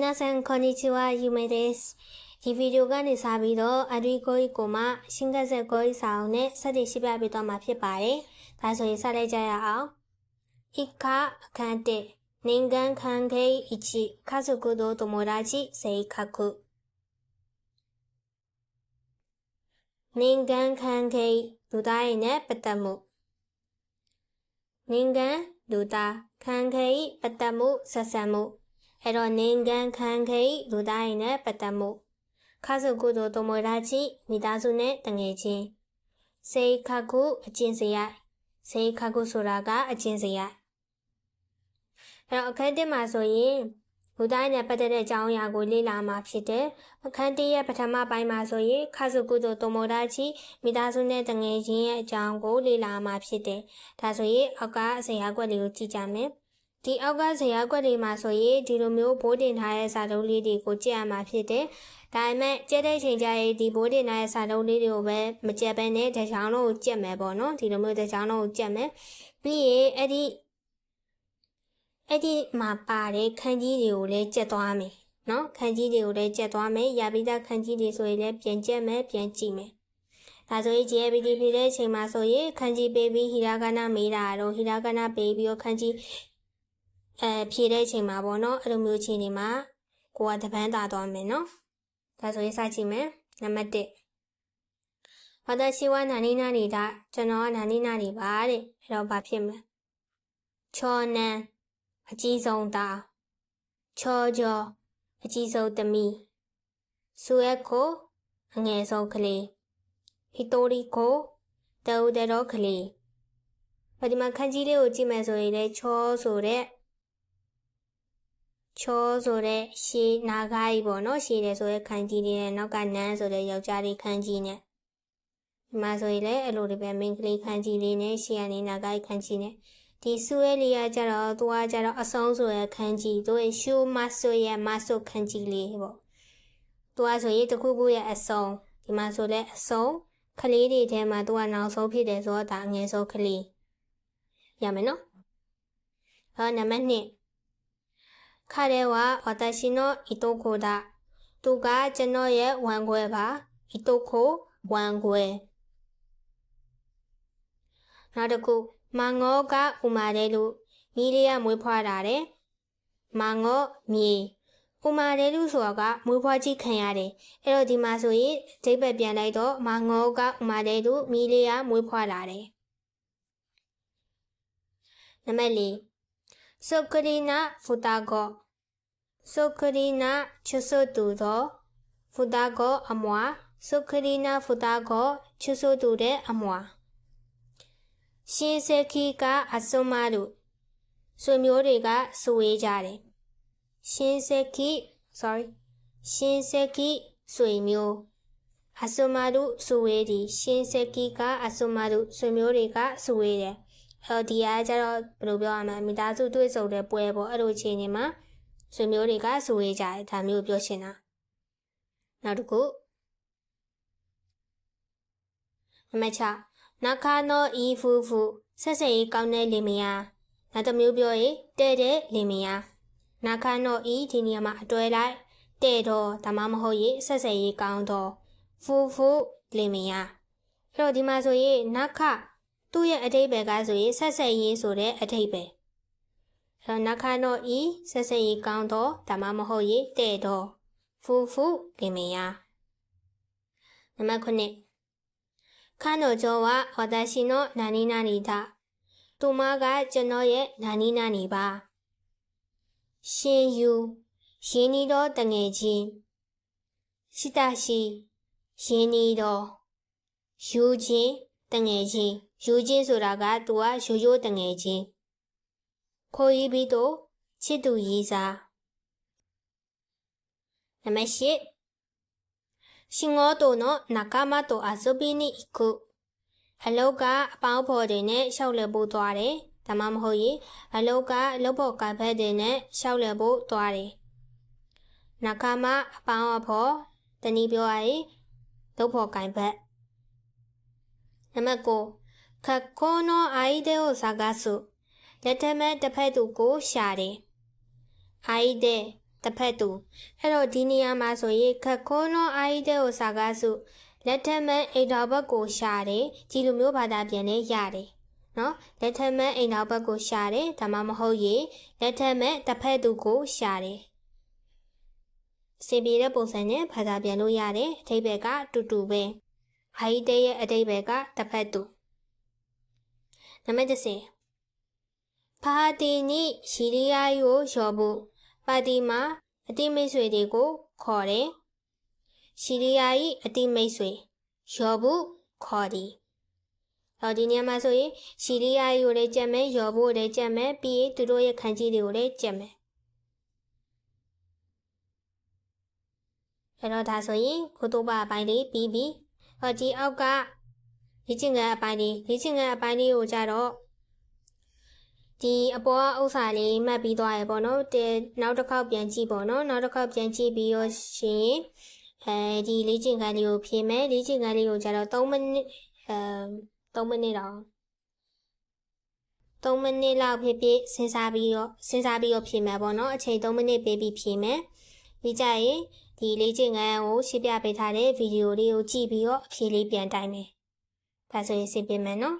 皆さんこんにちはゆめですဒီဗီဒီယိုကနေစပြီးတော့အရီကိုကြီးကိုမှရှင်းကဆက်ကိုကြီးစာအုပ်နဲ့စတင်ရှင်းပြပေးတော့မှာဖြစ်ပါတယ်။ဒါဆိုရင်စလိုက်ကြရအောင်။イカအခန်းတစ်人間関係1家族と友達性格人間関係လူသားရဲ့နဲ့ပတ်သက်မှု人間လူသား関係ပတ်သက်မှုဆက်ဆံမှု အဲ့တော့နင်ကန်ခံခိလူသားရင်နဲ့ပတ်သက်မှုခါစုကုသိုလ်တမွေရာချိမိသားစုနဲ့တငယ်ချင်းစေခကုအကျင့်စရိုက်စေခကုဆိုတာကအကျင့်စရိုက်အဲ့တော့အခန်းတစ်မှာဆိုရင်လူသားနဲ့ပတ်သက်တဲ့အကြောင်းအရာကိုလေ့လာမှာဖြစ်တယ်။အခန်းတစ်ရဲ့ပထမပိုင်းမှာဆိုရင်ခါစုကုသိုလ်တမွေရာချိမိသားစုနဲ့တငယ်ချင်းရဲ့အကြောင်းကိုလေ့လာမှာဖြစ်တယ်။ဒါဆိုရင်အောက်ကဇေယျကွက်လေးကိုကြည့်ကြမယ်။ ဒီအောက်ကဇရာကွက်လေးမှာဆိုရင်ဒီလိုမျိုးဘိုးတင်ထားတဲ့စာတုံးလေးတွေကိုကြည့်ရမှာဖြစ်တယ်ဒါပေမဲ့ကျဲတဲ့ချိန်ကျရင်ဒီဘိုးတင်တဲ့စာတုံးလေးတွေကိုပဲမကြက်ပဲနဲ့တချောင်းလုံးကိုကြက်မယ်ပေါ့နော်ဒီလိုမျိုးတချောင်းလုံးကိုကြက်မယ်ပြီးရင်အဲ့ဒီအဲ့ဒီမှာပါတဲ့ခန်းကြီးတွေကိုလည်းကြက်သွားမယ်နော်ခန်းကြီးတွေကိုလည်းကြက်သွားမယ်ရပိသားခန်းကြီးတွေဆိုရင်လည်းပြန်ကြက်မယ်ပြန်ကြည့်မယ်ဒါဆိုရင် JBD ဖြည့်တဲ့အချိန်မှာဆိုရင်ခန်းကြီးပေးပြီးဟီရာကနာမေးတာတော့ဟီရာကနာပေးပြီးတော့ခန်းကြီး အဲဖြေတဲ့အချိန်မှာပေါ့နော်အဲ့လိုမျိုးအချိန်တွေမှာကိုကတပန်းတာသွားမယ်နော်ဒါဆိုရင်စကြည့်မယ်နံပါတ်1ဘာသာရှိဝနာနီနာနေတာကျွန်တော်ကနာနီနာနေပါတဲ့အဲ့တော့ဘာဖြစ်မလဲချောနန်အကြီးဆုံးသားချောကျော်အကြီးဆုံးသမီးဆူရက်ကိုအငယ်ဆုံးကလေးဟီတိုရီကိုတဦးတဲ့တော့ကလေးဘာဒီမှာခန်းကြီးလေးကိုကြည့်မယ်ဆိုရင်လည်းချောဆိုတဲ့ ချောဆိုတဲ့ရှေးနာဂါကြီးပေါ့နော်ရှေးတယ်ဆိုတဲ့ခန်းကြီးလေးနဲ့နောက်ကနန်းဆိုတဲ့ယောက်ျားလေးခန်းကြီးနဲ့ဒီမှာဆိုရင်လည်းအဲ့လိုတွေပဲမိန်းကလေးခန်းကြီးလေးနဲ့ရှေးကနေနာဂါကြီးခန်းကြီးနဲ့ဒီဆူရဲလေးကကြတော့သူကကြတော့အဆုံးဆိုရခန်းကြီးသူရဲ့ရှူမဆိုရမဆိုခန်းကြီးလေးပေါ့သူကဆိုရင်တခုခုရဲ့အဆုံးဒီမှာဆိုလဲအဆုံးကလေးတွေထဲမှာသူကနောက်ဆုံးဖြစ်တယ်ဆိုတော့ဒါအငယ်ဆုံးကလေးရမယ်နော်ဟောနံပါတ်2彼は私のいとこだသူကကျွန်တော်ရဲ့ဝမ်ခွဲပါいとこဝမ်ခွဲနောက်တစ်ခုမငေါကဥမာတယ်လို့မိလေးကမွေးဖွားတာတဲ့မငေါမြေဥမာတယ်လို့ဆိုတာကမွေးဖွားကြီးခံရတယ်အဲ့တော့ဒီမှာဆိုရင်အဓိပ္ပာယ်ပြန်လိုက်တော့မငေါကဥမာတယ်လို့မိလေးကမွေးဖွားလာတယ်နံပါတ်၄ ဆိုကရီနာဖူတာဂောဆိုကရီနာချဆိုတူတော့ဖူတာဂောအမွာဆိုကရီနာဖူတာဂောချဆိုတူတဲ့အမွာရှင်စခီကအစွန်မတို့ဆွေမျိုးတွေကစွေးကြတယ်ရှင်စခီ sorry ရှင်စခီဆွေမျိုးအစွန်မတို့စွေးဒီရှင်စခီကအစွန်မတို့ဆွေမျိုးတွေကစွေးတယ် အော်ဒီအားကျတော့ဘယ်လိုပြောရမလဲမိသားစုတွေ့ဆုံတဲ့ပွဲပေါ့အဲ့လိုချိန်နေမှာဆွေမျိုးတွေကစွေးကြတယ်ဒါမျိုးပြောချင်တာနောက်တစ်ခုနံပါတ်6နခါနောဤဖူဖူဆက်ဆက်ရေးကောင်းတဲ့လင်မယားနောက်တစ်မျိုးပြောရင်တဲ့တဲ့လင်မယားနခါနောဤဒီနေရာမှာအတွဲလိုက်တဲ့တော့ဒါမှမဟုတ်ရင်ဆက်ဆက်ရေးကောင်းတော့ဖူဖူလင်မယားအဲ့တော့ဒီမှာဆိုရင်နခ သူ့ရဲ့အထိပ္ပယ်ကဆိုရင်ဆက်ဆက်ရင်းဆိုတဲ့အထိပ္ပယ်အဲနခါနောဤဆက်ဆက်ရင်းကောင်းသောဒါမှမဟုတ်ရင်တဲ့တော်ဖူဖူကင်မယာနံပါတ်9ခါနောကျော်ဝဝဒရှိနောနာနီနာနီတာသူမကကျွန်တော်ရဲ့နာနီနာနီပါရှင်ယူရှင်နီတော်တငယ်ချင်းရှိတာရှိရှင်နီတော်ယူချင်း တငယ်ချင်းယူချင်းဆိုတာကသူကရိုးရိုးတငယ်ချင်းခိုးရီးပြီးတော့ချစ်သူရေးစာနံပါတ်8ရှင်ငေါတို့နော်နဂါမတို့အဇုဘီနီခုအလုတ်ကအပေါင်းဖော်တွေနဲ့ရှောက်လည်ဖို့သွားတယ်ဒါမှမဟုတ်ရင်အလုတ်ကအလုတ်ဖော်ကဘက်တွေနဲ့ရှောက်လည်ဖို့သွားတယ်နဂါမအပေါင်းအဖော်တနည်းပြောရရင်လုတ်ဖော်ကင်ဘက် နံပါတ်9ခခိုးနောအိုင်ဒေကိုဇာဂဆုလက်ထမဲ့တစ်ဖက်သူကိုရှာတယ်။အိုင်ဒေတစ်ဖက်သူအဲ့တော့ဒီနေရာမှာဆိုရင်ခက်ခိုးနောအာရီတဲ့ကိုစာကားစုလက်ထက်မန်အိမ်တော်ဘက်ကိုရှာတယ်ဒီလိုမျိုးဘာသာပြန်နေရတယ်နော်လက်ထက်မန်အိမ်တော်ဘက်ကိုရှာတယ်ဒါမှမဟုတ်ရင်လက်ထက်မန်တစ်ဖက်သူကိုရှာတယ်အစီပြေတဲ့ပုံစံနဲ့ဘာသာပြန်လို့ရတယ်အထိပ္ပယ်ကတူတူပဲ အာရီတဲ့ရဲ့အထိပ္ပယ်ကတစ်ဖက်သူနံပါတ်30ပါတီနိရှီရီယာယိုရောဖို့ပါတီမှာအတိမိတ်ဆွေတွေကိုခေါ်တယ်ရှီရီယာ၏အတိမိတ်ဆွေရောဖို့ခေါ်သည်တော့ဒီနေရာမှာဆိုရင်ရှီရီယာယိုလည်းကြက်မယ်ရောဖို့လည်းကြက်မယ်ပြီးရင်သူတို့ရဲ့ခန်းကြီးတွေကိုလည်းကြက်မယ်အဲ့တော့ဒါဆိုရင်ခိုးတော့ပါအပိုင်းလေးပြီးပြီ ဟောဒီအောက်ကလေ့ကျင့်ခန်းအပိုင်းလေးလေ့ကျင့်ခန်းအပိုင်းလေးကိုကြတော့ဒီအပေါ်ကဥစ္စာလေးမှတ်ပြီးသွားရပေါ့နော်တဲနောက်တစ်ခေါက်ပြန်ကြည့်ပေါ့နော်နောက်တစ်ခေါက်ပြန်ကြည့်ပြီးရောရှင်အဲဒီလေ့ကျင့်ခန်းလေးကိုဖြေမယ်လေ့ကျင့်ခန်းလေးကိုကြတော့3မိနစ်အဲ3မိနစ်တော့3မိနစ်လောက်ဖြစ်ဖြစ်စဉ်းစားပြီးတော့စဉ်းစားပြီးတော့ဖြေမယ်ပေါ့နော်အချိန်3မိနစ်ပေးပြီးဖြေမယ်ပြီးကြရင် ဒီလေ့ကျင့်ခန်းကိုရှင်းပြပေးထားတဲ့ဗီဒီယိုလေးကိုကြည့်ပြီးတော့အဖြေလေးပြန်တိုင်းမယ်ဒါဆိုရင်စင်ပြမယ်နော်